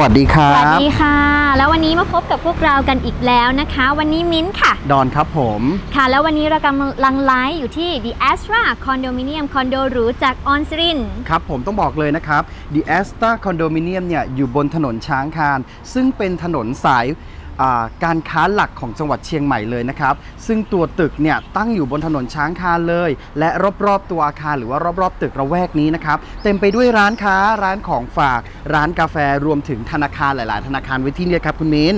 วัสดีครัสวัสบ ดีค่ะ แล้ววันนี้มาพบกับพวกเรากันอีกแล้วนะคะ วันนี้มิ้นท์ค่ะ ดอนครับผม ค่ะ แล้ววันนี้เรากำลังไลฟ์อยู่ที่ The Astra Condominium คอนโดหรูจากออนซิริน ครับผมต้องบอกเลยนะครับ The Asta Condominium เนี่ยอยู่บนถนนช้างคาน ซึ่งเป็นถนนสายอ่า การค้าหลักของจังหวัดเชียงใหม่เลยนะครับ ซึ่งตัวตึกเนี่ยตั้งอยู่บนถนนช้างคาเลย และรอบๆตัวอาคารหรือว่ารอบๆ ตึกระแวกนี้นะครับเต็มไปด้วยร้านค้าร้านของฝาก ร้านกาแฟรวมถึงธนาคารหลาย ๆ ธนาคารไว้ที่นี่ครับคุณมิน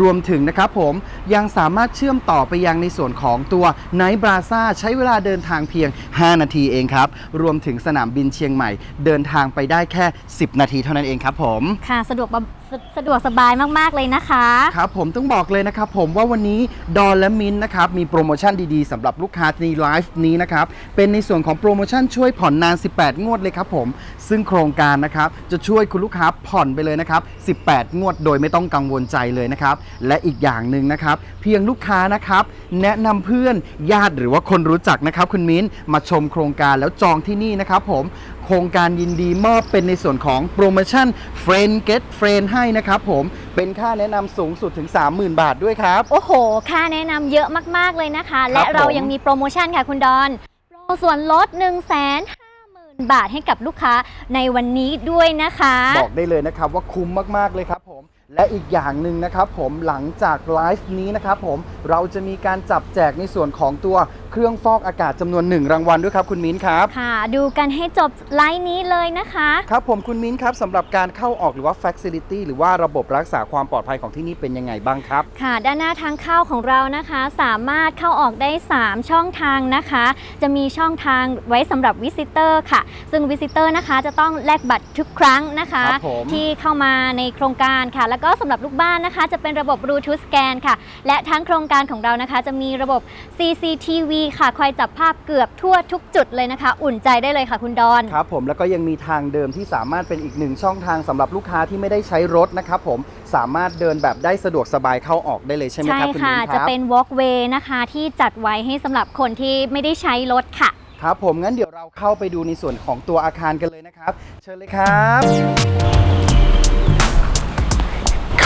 รวมถึงนะครับผมยังสามารถเชื่อมต่อไปยังในส่วนของตัวไนท์บราซ่าใช้เวลาเดินทางเพียง 5 นาทีเองครับ รวมถึงสนามบินเชียงใหม่ เดินทางไปได้แค่ 10 นาทีเท่านั้นเองครับผม ค่ะ สะดวก สสะดวกสบายมากๆเลยนะคะ ครับผมต้องบอกเลยนะครับผมว่าวันนี้ดอนและมินนะครับมีโปรโมชั่นดีๆสำหรับลูกค้าในไลฟ์นี้นะครับเป็นในส่วนของโปรโมชั่นช่วยผ่อนนาน 18 งวดเลยครับผมซึ่งโครงการนะครับจะช่วยคุณลูกค้าผ่อนไปเลยนะครับ 18 งวดโดยไม่ต้องกังวลใจเลยนะครับ และอีกอย่างหนึ่งนะครับ เพียงลูกค้านะครับ แนะนำเพื่อนญาติหรือว่าคนรู้จักนะครับ คุณมิ้นมาชมโครงการแล้วจองที่นี่นะครับ ผมโครงการยินดีมอบเป็นในส่วนของโปรโมชั่น Friend Get Friend ให้นะครับผมเป็นค่าแนะนำสูงสุดถึง 30,000 บาทด้วยครับ โอ้โห ค่าแนะนำเยอะมากๆเลยนะคะ และเราผมยังมีโปรโมชั่นค่ะคุณดอน โปรส่วนลด 1 5 0 0 0 0 บาทให้กับลูกค้าในวันนี้ด้วยนะคะ บอกได้เลยนะครับว่าคุ้มมาก ๆ เลยครับผม และอีกอย่างหนึ่งนะครับผมหลังจากไลฟ์นี้นะครับผมเราจะมีการจับแจกในส่วนของตัว เครื่องฟอกอากาศจำนวนหนึ่งรางวัลด้วยครับคุณมิ้นครับ ค่ะ ดูกันให้จบไลน์นี้เลยนะคะ ครับผมคุณมิ้นครับสำหรับการเข้าออกหรือว่า Facility หรือว่าระบบรักษาความปลอดภัยของที่นี่เป็นยังไงบ้างครับ ค่ะ ด้านหน้าทางเข้าของเรานะคะ สามารถเข้าออกได้ 3 ช่องทางนะคะ จะมีช่องทางไว้สำหรับวิสิเตอร์ค่ะ ซึ่งวิสิเตอร์นะคะจะต้องแลกบัตรทุกครั้งนะคะ ครับผม ที่เข้ามาในโครงการค่ะ แล้วก็สำหรับลูกบ้านนะคะ จะเป็นระบบ Bluetooth Scan ค่ะ และทั้งโครงการของเรานะคะ จะมีระบบ CCTV ค่ะ คอยจับภาพเกือบทั่วทุกจุดเลยนะคะ อุ่นใจได้เลยค่ะคุณดอน ครับผมแล้วก็ยังมีทางเดิมที่สามารถเป็นอีกหนึ่งช่องทางสำหรับลูกค้าที่ไม่ได้ใช้รถนะครับผมสามารถเดินแบบได้สะดวกสบายเข้าออกได้เลยใช่ไหมใช่ครับคุณค่ะมิ้นคจะรับ เป็น walkway นะคะ ที่จัดไว้ให้สำหรับคนที่ไม่ได้ใช้รถค่ะ ครับผมงั้นเดี๋ยวเราเข้าไปดูในส่วนของตัวอาคารกันเลยนะครับ เชิญเลยครับ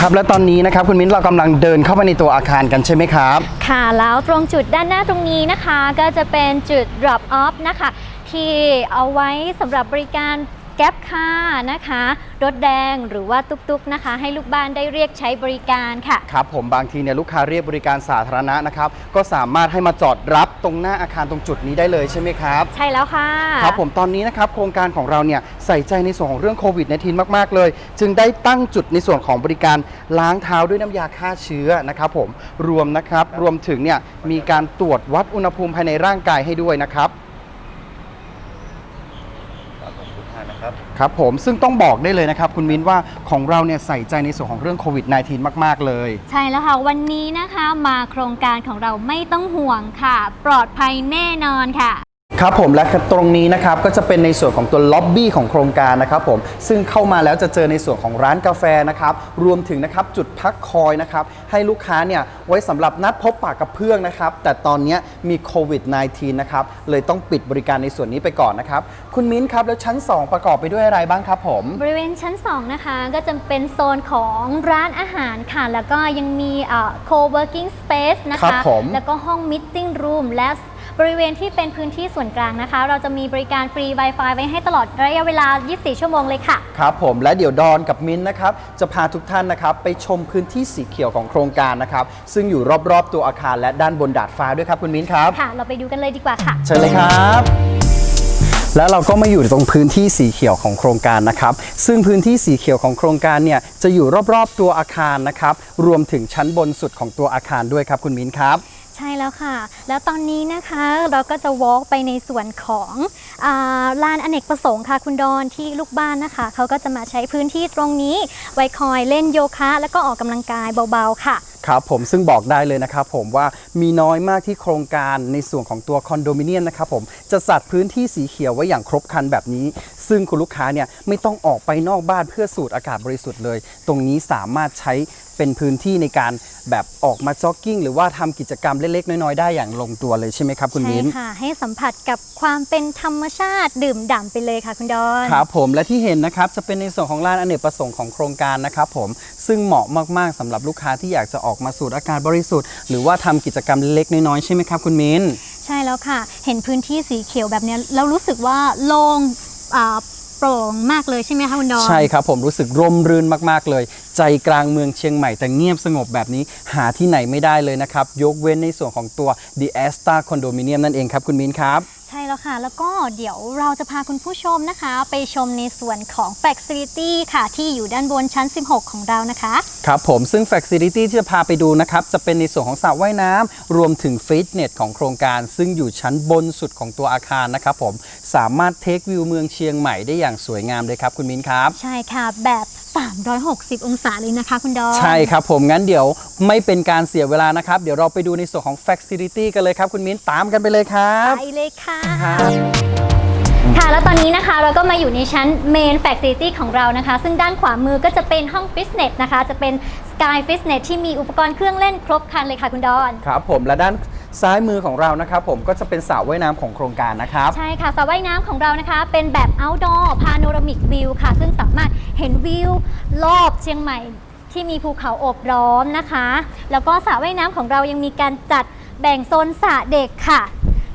ครับและตอนนี้นะครับคุณมิ้นเรากำลังเดินเข้าไปในตัวอาคารกันใช่ไหมครับ ค่ะแล้วตรงจุดด้านหน้าตรงนี้นะคะ ก็จะเป็นจุด drop off นะคะ ที่เอาไว้สำหรับบริการ แก๊ปคาร์นะคะ รถแดงหรือว่าตุ๊กๆนะคะ ให้ลูกบ้านได้เรียกใช้บริการค่ะ ครับผมบางทีเนี่ยลูกค้าเรียกบริการสาธารณะนะครับ ก็สามารถให้มาจอดรับตรงหน้าอาคารตรงจุดนี้ได้เลยใช่ไหมครับ ใช่แล้วค่ะครับผมตอนนี้นะครับโครงการของเราเนี่ยใส่ใจในส่วนของเรื่องโควิด -19 มากๆเลย จึงได้ตั้งจุดในส่วนของบริการล้างเท้าด้วยน้ำยาฆ่าเชื้อนะครับผมรวมนะครับรวมถึงเนี่ยมีการตรวจวัดอุณหภูมิภายในร่างกายให้ด้วยนะครับ ครับผมซึ่งต้องบอกได้เลยนะครับ คุณมิ้นว่าของเราเนี่ยใส่ใจในส่วนของเรื่องโควิด -19 มาก ๆ เลย ใช่แล้วค่ะ วันนี้นะคะมาโครงการของเราไม่ต้องห่วงค่ะ ปลอดภัยแน่นอนค่ะ ครับผมและตรงนี้นะครับก็จะเป็นในส่วนของตัวล็อบบี้ของโครงการนะครับผมซึ่งเข้ามาแล้วจะเจอในส่วนของร้านกาแฟนะครับรวมถึงนะครับจุดพักคอยนะครับให้ลูกค้าเนี่ยไว้สำหรับนัดพบปะกับเพื่อนนะครับแต่ตอนนี้มีโควิด -19 นะครับเลยต้องปิดบริการในส่วนนี้ไปก่อนนะครับคุณมิ้นครับแล้วชั้น 2 ประกอบไปด้วยอะไรบ้างครับผมบริเวณชั้น 2 นะคะก็จะเป็นโซนของร้านอาหารค่ะแล้วก็ยังมีเอ่อ co-working space นะครัคะบผมแล้วก็ห้อง meeting room และ บริเวณที่เป็นพื้นที่ส่วนกลางนะคะ เราจะมีบริการฟรี Wi-Fi ไว้ให้ตลอดระยะเวลา 24 ชั่วโมงเลยค่ะ ครับผมและเดี๋ยวดอนกับมิ้นท์นะครับ จะพาทุกท่านนะครับ ไปชมพื้นที่สีเขียวของโครงการนะครับ ซึ่งอยู่รอบๆตัวอาคารและด้านบนดาดฟ้าด้วยครับคุณมิ้นท์ครับ ค่ะ เราไปดูกันเลยดีกว่าค่ะ เชิญเลยครับ แล้วเราก็มาอยู่ตรงพื้นที่สีเขียวของโครงการนะครับ ซึ่งพื้นที่สีเขียวของโครงการเนี่ยจะอยู่รอบๆตัวอาคารนะครับ รวมถึงชั้นบนสุดของตัวอาคารด้วยครับคุณมิ้นครับ ใช่แล้วค่ะ แล้วตอนนี้นะคะเราก็จะ walk ไปในส่วนของอาลานอเนกประสงค์ค่ะคุณดอนที่ลูกบ้านนะคะ เขาก็จะมาใช้พื้นที่ตรงนี้ไว้คอยเล่นโยคะ แล้วก็ออกกำลังกายเบาๆค่ะ ครับผมซึ่งบอกได้เลยนะครับผมว่ามีน้อยมากที่โครงการในส่วนของตัวคอนโดมิเนียมนะครับผมจะจัดพื้นที่สีเขียวไว้อย่างครบครันแบบนี้ ซึ่งคุณลูกค้าเนี่ยไม่ต้องออกไปนอกบ้านเพื่อสูดอากาศบริสุทธิ์เลย ตรงนี้สามารถใช้ เป็นพื้นที่ในการแบบออกมาจ็อกกิ้งหรือว่าทำกิจกรรมเล็กๆ น้อยๆ ได้อย่างลงตัวเลยใช่ไหมครับคุณใช่มิ้นค่ะ ให้สัมผัสกับความเป็นธรรมชาติดื่มด่ำไปเลยค่ะคุณดอนครับผมและที่เห็นนะครับจะเป็นในส่วนของลานอเนกประสงค์ของโครงการนะครับผมซึ่งเหมาะมากๆสำหรับลูกค้าที่อยากจะออกมาสูดอากาศบริสุทธิ์หรือว่าทำกิจกรรมเล็กๆน้อยๆใช่ไหมครับคุณมิ้นใช่แล้วค่ะ เห็นพื้นที่สีเขียวแบบเนี้ยแล้วรู้สึกว่าโล่งอ่า โปร่งมากเลยใช่ไหมคะคุณดอนใช่ครับผมรู้สึกร่มรื่นมากๆเลย ใจกลางเมืองเชียงใหม่แต่เงียบสงบแบบนี้หาที่ไหนไม่ได้เลยนะครับ ยกเว้นในส่วนของตัว The Asta Condominium นั่นเองครับคุณมิ้นครับ ช่แล้วค่ะ แล้วก็เดี๋ยวเราจะพาคุณผู้ชมนะคะ ไปชมในส่วนของ Facility ค่ะ ที่อยู่ด้านบนชั้น 16 ของเรานะคะ ครับผมซึ่ง Facility ที่จะพาไปดูนะครับ จะเป็นในส่วนของสระว่ายน้ำรวมถึงฟิตเนสของโครงการ ซึ่งอยู่ชั้นบนสุดของตัวอาคารนะครับผมสามารถเทควิวเมืองเชียงใหม่ได้อย่างสวยงามเลยครับคุณมิ้นครับ ใช่ค่ะ แบบ 360 องศาเลยนะคะคุณดอน ใช่ครับผมงั้นเดี๋ยวไม่เป็นการเสียเวลานะครับ เดี๋ยวเราไปดูในส่วนของ Facility กันเลยครับ คุณมิ้นตามกันไปเลยครับ ไปเลยค่ะครับค่ะ แล้วตอนนี้นะคะเราก็มาอยู่ในชั้น Main Facility ของเรานะคะ ซึ่งด้านขวามือก็จะเป็นห้องฟิตเนสนะคะ จะเป็น Sky Fitness ที่มีอุปกรณ์เครื่องเล่นครบครันเลยค่ะคุณดอน ครับผมและด้าน ซ้ายมือของเรานะครับผมก็จะเป็นสระว่ายน้ำของโครงการนะครับ ใช่ค่ะสระว่ายน้ำของเรานะคะ เป็นแบบ outdoor panoramic view ค่ะ ซึ่งสามารถเห็นวิวรอบเชียงใหม่ที่มีภูเขาโอบล้อมนะคะ แล้วก็สระว่ายน้ำของเรายังมีการจัดแบ่งโซนสระเด็กค่ะ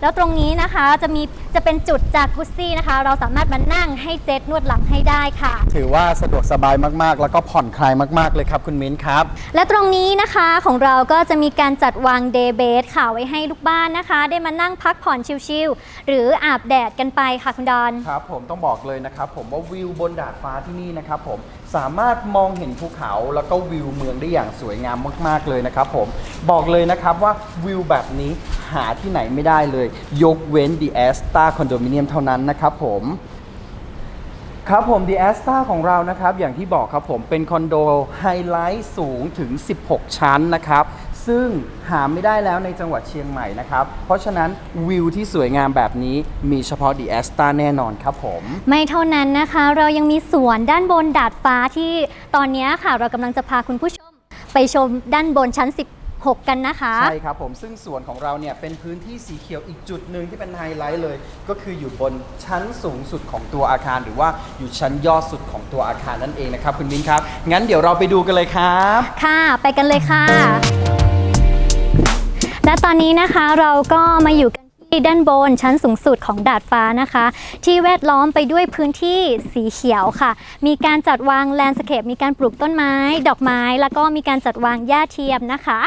แล้วตรงนี้นะคะจะมีจะเป็นจุดจากกุซี่นะคะ เราสามารถมานั่งให้เจ็ตนวดหลังให้ได้ค่ะ ถือว่าสะดวกสบายมากๆ แล้วก็ผ่อนคลายมากๆเลยครับคุณมิ้นครับ และตรงนี้นะคะของเราก็จะมีการจัดวางเดย์เบสค่ะไว้ให้ลูกบ้านนะคะ ได้มานั่งพักผ่อนชิลๆหรืออาบแดดกันไปค่ะคุณดอน ครับผมต้องบอกเลยนะครับผมว่าวิวบนดาดฟ้าที่นี่นะครับผมสามารถมองเห็นภูเขาแล้วก็วิวเมืองได้อย่างสวยงามมาก ๆเลยนะครับผมบอกเลยนะครับว่าวิวแบบนี้ หาที่ไหนไม่ได้เลย ยกเว้น The Asta Condominium เท่านั้นนะครับผมครับผม The Asta ของเรานะครับ อย่างที่บอกครับผมเป็นคอนโดไฮไลท์สูงถึง 16 ชั้นนะครับ ซึ่งหาไม่ได้แล้วในจังหวัดเชียงใหม่นะครับ เพราะฉะนั้นวิวที่สวยงามแบบนี้มีเฉพาะ The Asta แน่นอนครับผม ไม่เท่านั้นนะคะ เรายังมีสวนด้านบนดาดฟ้าที่ตอนนี้ค่ะ เรากำลังจะพาคุณผู้ชมไปชมด้านบนชั้น 10 16กันนะคะ ใช่ครับผมซึ่งสวนของเราเนี่ยเป็นพื้นที่สีเขียวอีกจุดหนึ่งที่เป็นไฮไลท์เลย ก็คืออยู่บนชั้นสูงสุดของตัวอาคาร หรือว่าอยู่ชั้นยอดสุดของตัวอาคารนั่นเองนะครับคุณมินครับ งั้นเดี๋ยวเราไปดูกันเลยครับ ค่ะ ไปกันเลยค่ะ และตอนนี้นะคะเราก็มาอยู่กันที่ด้านบนชั้นสูงสุดของดาดฟ้านะคะ ที่แวดล้อมไปด้วยพื้นที่สีเขียวค่ะ มีการจัดวางแลนด์สเคปมีการปลูกต้นไม้ ดอกไม้ แล้วก็มีการจัดวางหญ้าเทียมนะคะ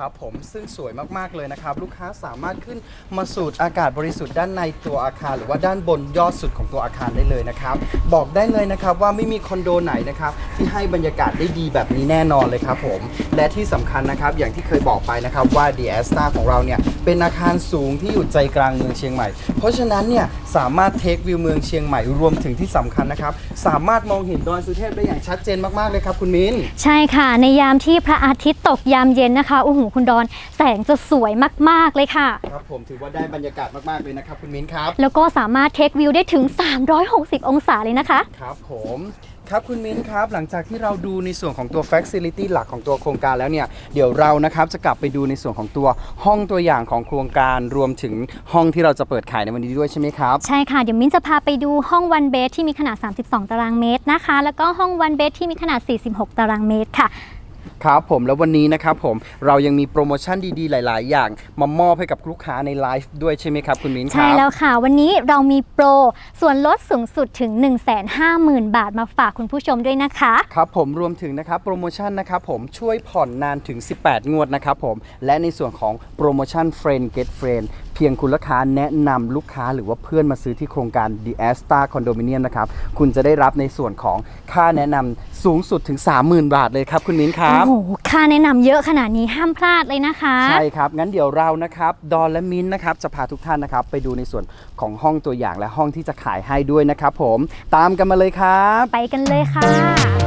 ครับผมซึ่งสวยมากๆเลยนะครับ ลูกค้าสามารถขึ้นมาสูดอากาศบริสุทธิ์ด้านในตัวอาคาร หรือว่าด้านบนยอดสุดของตัวอาคารได้เลยนะครับ บอกได้เลยนะครับว่าไม่มีคอนโดไหนนะครับที่ให้บรรยากาศได้ดีแบบนี้แน่นอนเลยครับผมและที่สำคัญนะครับอย่างที่เคยบอกไปนะครับว่า The a s t a ของเราเนี่ยเป็นอาคารสูงที่อยู่ใจกลางเมืองเชียงใหม่ เพราะฉะนั้นเนี่ยสามารถเทควิวเมืองเชียงใหม่รวมถึงที่สำคัญนะครับสามารถมองเห็นดอยสุเทพได้อย่างชัดเจนมากๆเลยครับคุณมิ้น ใช่ค่ะในยามที่พระอาทิตย์ตกยามเย็นนะคะโอ้โหคุณดอน แสงจะสวยมากๆเลยค่ะ ครับผมถือว่าได้บรรยากาศมากๆเลยนะครับคุณมิ้นครับ แล้วก็สามารถเทควิวได้ถึง 360 องศาเลยนะคะ ครับผมครับคุณมิ้นครับ หลังจากที่เราดูในส่วนของตัว Facility หลักของตัวโครงการแล้วเนี่ย เดี๋ยวเรานะครับจะกลับไปดูในส่วนของตัวห้องตัวอย่างของโครงการรวมถึงห้องที่เราจะเปิดขายในวันนี้ด้วยใช่ไหมครับ ใช่ค่ะ เดี๋ยวมิ้นจะพาไปดูห้องวันเบสที่มีขนาด 32 ตารางเมตรนะคะ แล้วก็ห้องวันเบสที่มีขนาด 46 ตารางเมตรค่ะ ครับผมแล้ววันนี้นะครับผมเรายังมีโปรโมชั่นดีๆ หลาย ๆ อย่าง มามอบให้กับลูกค้าในไลฟ์ด้วยใช่ไหมครับ คุณมิ้นคใช่รับแล้วค่ะ วันนี้เรามีโปร ส่วนลดสูงสุดถึง 150,000 บาทมาฝากคุณผู้ชมด้วยนะคะ ครับผมรวมถึงนะครับโปรโมชั่นนะครับผมช่วยผ่อนนานถึง 18 งวดนะครับผมและในส่วนของโปรโมชั่น Friend Get Friend เพียงคุณลูกค้าแนะนำลูกค้าหรือว่าเพื่อนมาซื้อที่โครงการ The Asta Condominium นะครับ คุณจะได้รับในส่วนของค่าแนะนำสูงสุดถึง 30,000 บาทเลยครับคุณมิ้นครับ โอ้โห ค่าแนะนำเยอะขนาดนี้ห้ามพลาดเลยนะคะ ใช่ครับ งั้นเดี๋ยวเรานะครับดอนและมิ้นนะครับจะพาทุกท่านนะครับไปดูในส่วนของห้องตัวอย่างและห้องที่จะขายให้ด้วยนะครับผม ตามกันมาเลยครับ ไปกันเลยค่ะ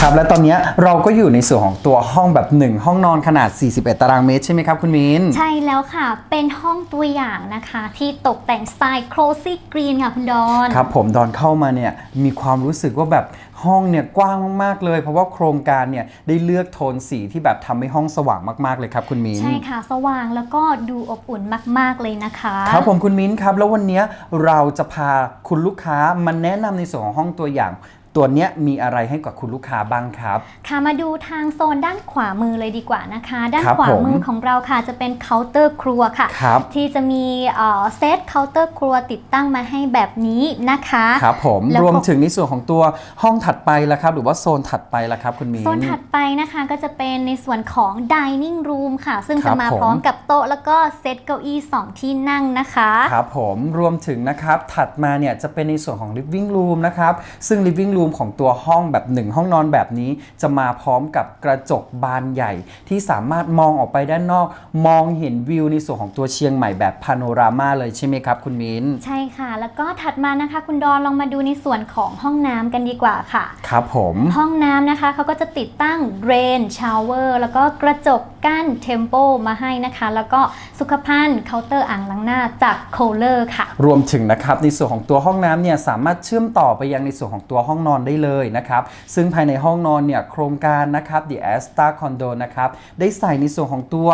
คครับและตอนเนี้ยเราก็อยู่ในส่วนของตัวห้องแบบ 1 ห้องนอนขนาด 41 ตารางเมตรใช่ไหมครับคุณมิ้นใช่แล้วค่ะ เป็นห้องตัวอย่างนะคะ ที่ตกแต่งสไตล์ cozy green ค่ะคุณดอนครับผมตอนเข้ามาเนี่ยมีความรู้สึกว่าแบบห้องเนี่ยกว้างมาก ๆ เลย เพราะว่าโครงการเนี่ยได้เลือกโทนสีที่แบบทำให้ห้องสว่างมาก ๆ เลยครับคุณมิ้นใช่ค่ะ สว่างแล้วก็ดูอบอุ่นมาก ๆ เลยนะคะ ครับผมคุณมิ้นครับ แล้ววันเนี้ยเราจะพาคุณลูกค้ามาแนะนำในส่วนของห้องตัวอย่าง ตัวเนี้ยมีอะไรให้กับคุณลูกค้าบ้างครับ ค่ะมาดูทางโซนด้านขวามือเลยดีกว่านะคะ ด้านครับขวามือผมของเราค่ะจะเป็นเคาน์เตอร์ครัวค่ะ ครับ ที่จะมีเอ่อเซตเคาน์เตอร์ครัวติดตั้งมาให้แบบนี้นะคะ ครับผมแล้วก็ รวมถึงในส่วนของตัวห้องถัดไปละครับ หรือว่าโซนถัดไปละครับคุณมิ้น โซนถัดไปนะคะก็จะเป็นในส่วนของ dining room ค่ะ ซึ่งครัจะบมาผม พร้อมกับโต๊ะแล้วก็เซตเก้าอี้สองที่นั่งนะคะ ครับผมรวมถึงนะครับถัดมาเนี่ยจะเป็นในส่วนของ living room นะครับซึ่ง living room ของตัวห้องแบบ1ห้องนอนแบบนี้จะมาพร้อมกับกระจกบานใหญ่ ที่สามารถมองออกไปด้านนอก มองเห็นวิวในส่วนของตัวเชียงใหม่แบบพาโนรามาเลยใช่ไหมครับ คุณมิ้นใช่ค่ะ แล้วก็ถัดมานะคะ คุณดอนลองมาดูในส่วนของห้องน้ำกันดีกว่าค่ะ ครับผม ห้องน้ำนะคะเขาก็จะติดตั้งเดรนชาวเวอร์แล้วก็กระจกกั้นเทมโปมาให้นะคะ แล้วก็สุขภัณฑ์เคาน์เตอร์อ่างล้างหน้าจากโคเลอร์ค่ะ รวมถึงนะครับในส่วนของตัวห้องน้ำเนี่ยสามารถเชื่อมต่อไปยังในส่วนของตัวห้องนอนได้เลยนะครับ ซึ่งภายในห้องนอนเนี่ยโครงการนะครับ The Asta Condo นะครับได้ใส่ในส่วนของตัว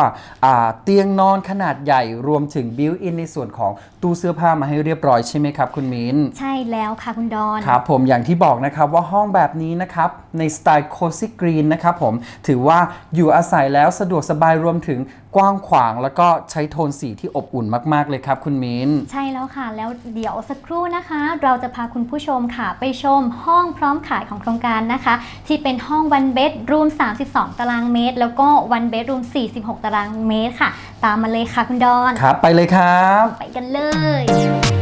อ่าเตียงนอนขนาดใหญ่รวมถึงบิวอินในส่วนของตู้เสื้อผ้ามาให้เรียบร้อยใช่ไหมครับคุณมิ้นใช่แล้วค่ะคุณดอนครับผมอย่างที่บอกนะครับว่าห้องแบบนี้นะครับในสไตล์ cozy green นะครับผมถือว่าอยู่อาศัยแล้วสะดวกสบายรวมถึงกว้างขวางแล้วก็ใช้โทนสีที่อบอุ่นมาก ๆ เลยครับคุณมิ้นใช่แล้วค่ะ แล้วเดี๋ยวสักครู่นะคะ เราจะพาคุณผู้ชมค่ะ ไปชมห้องพร้อมขายของโครงการนะคะ ที่เป็นห้อง one bed room 32 ตารางเมตร แล้วก็ one bed room 46 ตารางเมตรค่ะ ตามมาเลยค่ะคุณดอน ครับ ไปเลยครับ ไปกันเลย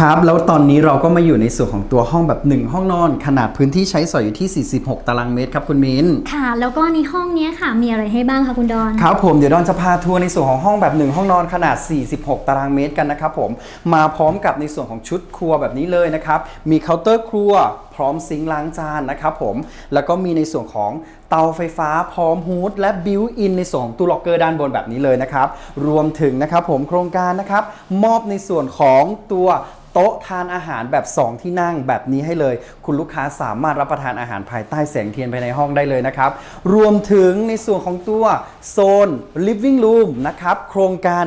ครับ แล้วตอนนี้เราก็มาอยู่ในส่วนของตัวห้องแบบ 1 ห้องนอน ขนาดพื้นที่ใช้สอยอยู่ที่ 46 ตารางเมตรครับคุณมิ้นค่ะ แล้วก็ในห้องเนี้ยค่ะ มีอะไรให้บ้างคะคุณดอน ครับผมเดี๋ยวดอนจะพาทัวร์ในส่วนของห้องแบบ 1 ห้องนอนขนาด 46 ตารางเมตรกันนะครับผมมาพร้อมกับในส่วนของชุดครัวแบบนี้เลยนะครับมีเคาน์เตอร์ครัวพ ร้อมซิงค์ล้างจานนะครับผม แล้วก็มีในส่วนของเตาไฟฟ้าพร้อมฮูดและบิวอินในส่วนของตู้ล็อกเกอร์ด้านบนแบบนี้เลยนะครับ รวมถึงนะครับผมโครงการนะครับมอบในส่วนของตัวโต๊ะทานอาหารแบบ 2 ที่นั่งแบบนี้ให้เลย คุณลูกค้าสามารถรับประทานอาหารภายใต้แสงเทียนภายในห้องได้เลยนะครับ รวมถึงในส่วนของตัวโซน living room นะครับ โครงการ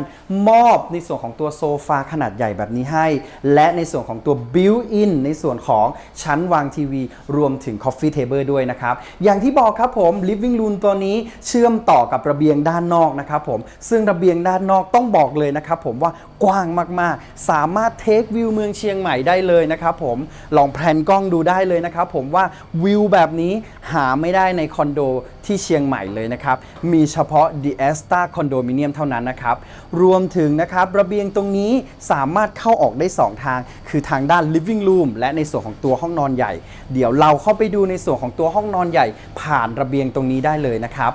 มอบในส่วนของตัวโซฟาขนาดใหญ่แบบนี้ให้ และในส่วนของตัว built-in ในส่วนของชั้นวางทีวี รวมถึง coffee table ด้วยนะครับ อย่างที่บอกครับผม living room ตัวนี้เชื่อมต่อกับระเบียงด้านนอกนะครับผม ซึ่งระเบียงด้านนอกต้องบอกเลยนะครับผมว่ากว้างมากๆ สามารถเทควิวเมืองเชียงใหม่ได้เลยนะครับผม ลองแพลนกล้องดูได้เลยนะครับผมว่าวิวแบบนี้หาไม่ได้ในคอนโดที่เชียงใหม่เลยนะครับ มีเฉพาะ The Asta Condominium เท่านั้นนะครับ รวมถึงนะครับระเบียงตรงนี้สามารถเข้าออกได้ 2 ทาง คือทางด้าน living room และในส่วนของตัวห้องนอนใหญ่เดี๋ยวเราเข้าไปดูในส่วนของตัวห้องนอนใหญ่ ผ่านระเบียงตรงนี้ได้เลยนะครับ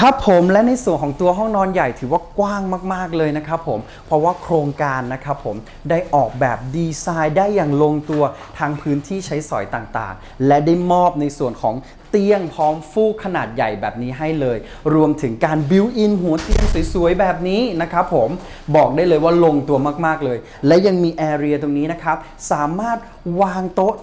ครับผมและในส่วนของตัวห้องนอนใหญ่ถือว่ากว้างมาก ๆ เลยนะครับผมเพราะว่าโครงการนะครับผมได้ออกแบบดีไซน์ได้อย่างลงตัวทางพื้นที่ใช้สอยต่างๆ และได้มอบในส่วนของเตียงพร้อมฟูกขนาดใหญ่แบบนี้ให้เลย รวมถึงการบิวอินหัวเตียงสวยๆ แบบนี้นะครับผมบอกได้เลยว่าลงตัวมากๆเลย และยังมีแอเรียตรงนี้นะครับสามารถวางโต๊ะ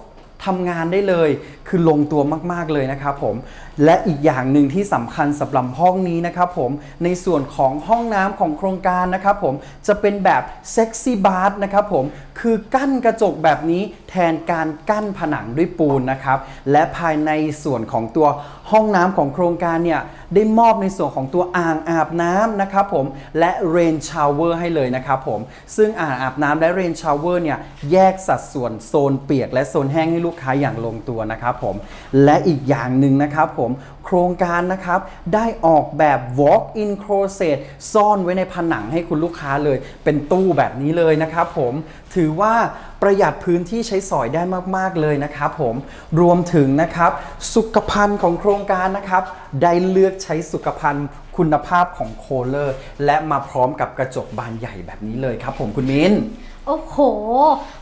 ทำงานได้เลยคือลงตัวมากๆเลยนะครับผมและอีกอย่างหนึ่งที่สำคัญสำหรับห้องนี้นะครับผมในส่วนของห้องน้ำของโครงการนะครับผมจะเป็นแบบเซ็กซี่บาร์นะครับผมคือกั้นกระจกแบบนี้แทนการกั้นผนังด้วยปูนนะครับและภายในส่วนของตัวห้องน้ำของโครงการเนี่ยได้มอบในส่วนของตัวอ่างอาบน้ำนะครับผมและเรนชาวเวอร์ให้เลยนะครับผมซึ่งอ่างอาบน้ำและเรนชาวเวอร์เนี่ยแยกสัดส่วนโซนเปียกและโซนแห้งให้ลูกค้าอย่างลงตัวนะครับผมและอีกอย่างหนึ่งนะครับผมโครงการนะครับได้ออกแบบ walk-in closet ซ่อนไว้ในผนังให้คุณลูกค้าเลย เป็นตู้แบบนี้เลยนะครับผมถือว่าประหยัดพื้นที่ใช้สอยได้มาก ๆ เลยนะครับผมรวมถึงนะครับสุขภัณฑ์ของโครงการนะครับได้เลือกใช้สุขภัณฑ์คุณภาพของโคเลอร์ และมาพร้อมกับกระจกบานใหญ่แบบนี้เลยครับผมคุณมิ้น โอ้โห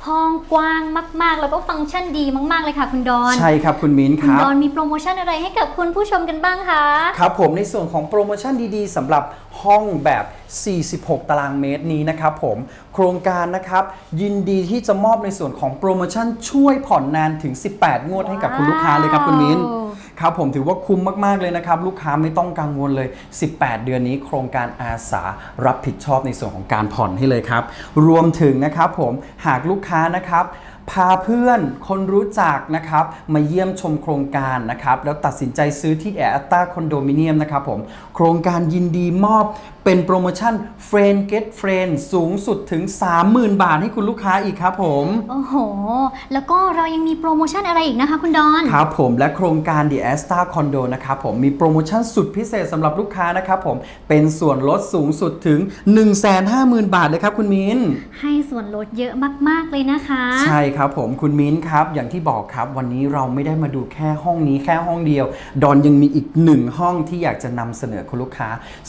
ห้องกว้างมาก ๆ แล้วก็ฟังก์ชันดีมากๆเลยค่ะ คุณดอน ใช่ครับคุณมิ้นคคุณรับ ดอนมีโปรโมชั่นอะไรให้กับคุณผู้ชมกันบ้างคะ ครับผมในส่วนของโปรโมชั่นดีๆสำหรับห้องแบบ 46 ตารางเมตรนี้นะครับผม โครงการนะครับ ยินดีที่จะมอบในส่วนของโปรโมชั่นช่วยผ่อนนานถึง 18 งวดให้กับคุณลูกค้าเลยครับคุณมิ้น ว้าว ครับผมถือว่าคุ้มมาก ๆ เลยนะครับ ลูกค้าไม่ต้องกังวลเลย 18 เดือนนี้โครงการอาสารับผิดชอบในส่วนของการผ่อนให้เลยครับ รวมถึงนะครับผมหากลูกค้านะครับพาเพื่อนคนรู้จักนะครับ มาเยี่ยมชมโครงการนะครับ แล้วตัดสินใจซื้อที่แอตตาคอนโดมิเนียมนะครับผม โครงการยินดีมอบเป็นโปรโมชั่น Friend Get Friend สูงสุดถึง 30,000 บาทให้คุณลูกค้าอีกครับผม โอ้โห แล้วก็เรายังมีโปรโมชั่นอะไรอีกนะคะคุณดอน ครับผมและโครงการ The Asta Condo นะครับผมมีโปรโมชั่นสุดพิเศษสำหรับลูกค้านะครับผม เป็นส่วนลดสูงสุดถึง 150,000 บาทเลยครับคุณมิ้น ให้ส่วนลดเยอะมากๆเลยนะคะ ใช่ครับผมคุณมิ้นครับ อย่างที่บอกครับวันนี้เราไม่ได้มาดูแค่ห้องนี้แค่ห้องเดียว ดอนยังมีอีกหนึ่งห้องที่อยากจะนำเสนอคุณลูกค้า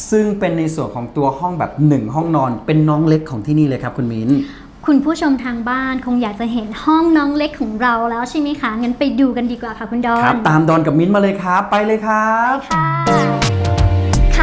ซึ่งเป็นในส่วนของตัวห้องแบบหนึ่งห้องนอนเป็นน้องเล็กของที่นี่เลยครับคุณมิ้น คุณผู้ชมทางบ้านคงอยากจะเห็นห้องน้องเล็กของเราแล้วใช่ไหมคะงั้นไปดูกันดีกว่าค่ะคุณดอนครับ ตามดอนกับมิ้นมาเลยครับ ไปเลยครับ ค่ะ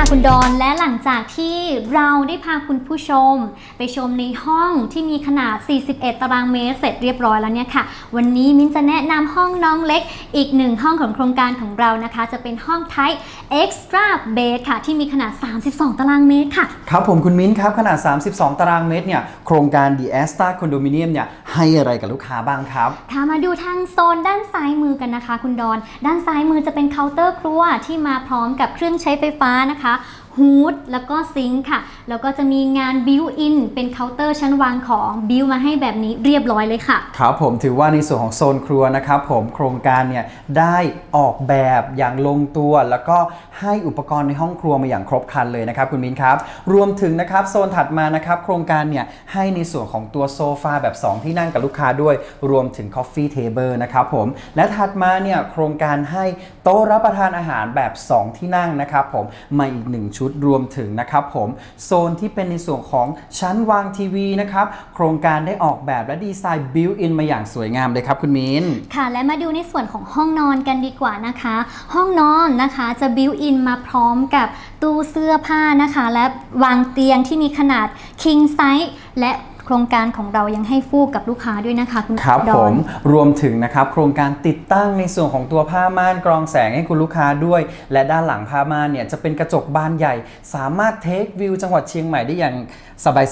ค่ะคุณดอนและหลังจากที่เราได้พาคุณผู้ชม ไปชมในห้องที่มีขนาด 41 ตารางเมตร เสร็จเรียบร้อยแล้วเนี่ยค่ะ วันนี้มิ้นจะแนะนำห้องน้องเล็ก อีกหนึ่งห้องของโครงการของเรานะคะ จะเป็นห้อง Type Extra Bed ค่ะ ที่มีขนาด 32 ตารางเมตรค่ะ ครับผมคุณมิ้นครับ ขนาด 32 ตารางเมตรเนี่ยโครงการ The Asta Condominium เนี่ยให้อะไรกับลูกค้าบ้างครับถ้ามาดูทางโซนด้านซ้ายมือกันนะคะ คุณดอน ด้านซ้ายมือจะเป็นเคาน์เตอร์ครัวที่มาพร้อมกับเครื่องใช้ไฟฟ้านะคะนะคะ ฮูดแล้วก็ซิงค์ค่ะ แล้วก็จะมีงานบิวอินเป็นเคาน์เตอร์ชั้นวางของบิวมาให้แบบนี้เรียบร้อยเลยค่ะ ครับผมถือว่าในส่วนของโซนครัวนะครับผมโครงการเนี่ยได้ออกแบบอย่างลงตัว แล้วก็ให้อุปกรณ์ในห้องครัวมาอย่างครบครันเลยนะครับคุณมิ้นครับ รวมถึงนะครับโซนถัดมานะครับโครงการเนี่ยให้ในส่วนของตัวโซฟาแบบ 2 ที่นั่งกับลูกค้าด้วย รวมถึง Coffee Table นะครับผมและถัดมาเนี่ยโครงการให้โต๊ะรับประทานอาหารแบบ 2 ที่นั่งนะครับผมมาอีก 1 ชุดรวมถึงนะครับผมโซนที่เป็นในส่วนของชั้นวางทีวีนะครับโครงการได้ออกแบบและดีไซน์บิวอินมาอย่างสวยงามเลยครับคุณมิ้นค่ะ และมาดูในส่วนของห้องนอนกันดีกว่านะคะ ห้องนอนนะคะจะบิวอินมาพร้อมกับตู้เสื้อผ้านะคะ และวางเตียงที่มีขนาด king size และ โครงการของเรายังให้ฟูกกับลูกค้าด้วยนะคะคุณครับดผอน มรวมถึงนะครับโครงการติดตั้งในส่วนของตัวผ้าม่านกรองแสงให้คุณลูกค้าด้วย และด้านหลังผ้าม่านเนี่ยจะเป็นกระจกบานใหญ่ สามารถเทควิวจังหวัดเชียงใหม่ได้อย่าง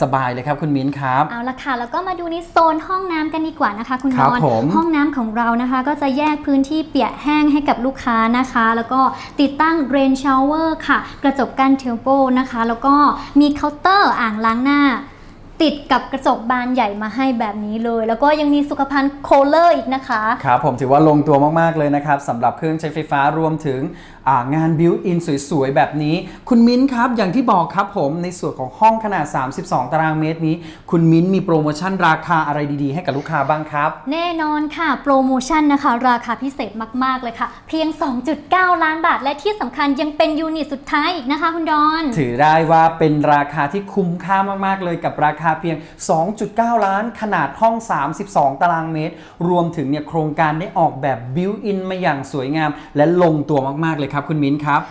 สบายๆเลยครับคุณมิ้นครับ เอาละค่ะ แล้วก็มาดูในโซนห้องน้ำกันดีกว่านะคะ คุณครัดบอนผมห้องน้ำของเรานะคะ ก็จะแยกพื้นที่เปียกแห้งให้กับลูกค้านะคะ แล้วก็ติดตั้งเรนช o เวอร์ค่ะ กระจกกันเทอร์โบนะคะ แล้วก็มีเคาน์เตอร์อ่างล้างหน้า ติดกับกระจกบานใหญ่มาให้แบบนี้เลย แล้วก็ยังมีสุขภัณฑ์โคลเลอร์อีกนะคะ ครับผมถือว่าลงตัวมากๆเลยนะครับสำหรับเครื่องใช้ไฟฟ้ารวมถึง งานบิวอินสวยๆ แบบนี้ คุณมิ้นครับอย่างที่บอกครับผมในส่วนของห้องขนาด 32 ตารางเมตรนี้ คุณมิ้นมีโปรโมชั่นราคาอะไรดีๆ ให้กับลูกค้าบ้างครับ แน่นอนค่ะ โปรโมชั่นนะคะ ราคาพิเศษมากๆเลยค่ะ เพียง 2.9 ล้านบาท และที่สำคัญยังเป็นยูนิตสุดท้ายอีกนะคะคุณดอน ถือได้ว่าเป็นราคาที่คุ้มค่ามากๆเลยกับราคาเพียง 2.9 ล้านขนาดห้อง 32 ตารางเมตร รวมถึงเนี่ยโครงการได้ออกแบบบิวอินมาอย่างสวยงาม และลงตัวมากๆเลยครับคุณมิ้นครับ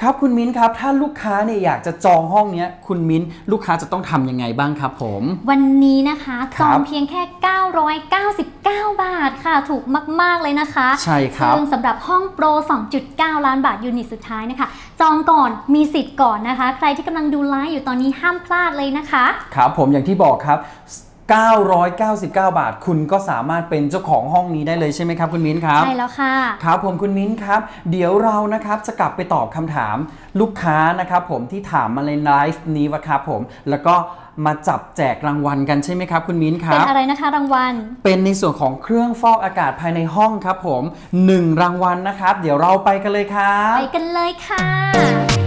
ครับคุณมิ้นครับ ถ้าลูกค้าเนี่ยอยากจะจองห้องเนี้ยคุณมิ้นลูกค้าจะต้องทำยังไงบ้างครับผม วันนี้นะคะคจรัอบงเพียงแค่ 999 บาทค่ะ ถูกมาก ๆ เลยนะคะใช่ครับ ซึ่งสำหรับห้องโปร 2.9 ล้านบาทยูนิตสุดท้ายนะคะ จองก่อนมีสิทธิ์ก่อนนะคะ ใครที่กำลังดูไลฟ์อยู่ตอนนี้ห้ามพลาดเลยนะคะ ครับผมอย่างที่บอกครับ 999 บาท คุณก็สามารถเป็นเจ้าของห้องนี้ได้เลยใช่ไหมครับคุณมิ้นครับ ใช่แล้วค่ะ ครับผมคุณมิ้นครับ เดี๋ยวเรานะครับจะกลับไปตอบคำถามลูกค้านะครับผมที่ถามมาในไลฟ์นี้วะครับผม แล้วก็มาจับแจกรางวัลกันใช่ไหมครับคุณมิ้นคเป็นรับอะไรนะคะรางวัล เป็นในส่วนของเครื่องฟอกอากาศภายในห้องครับผม 1 รางวัลนะครับ เดี๋ยวเราไปกันเลยครับ ไปกันเลยค่ะ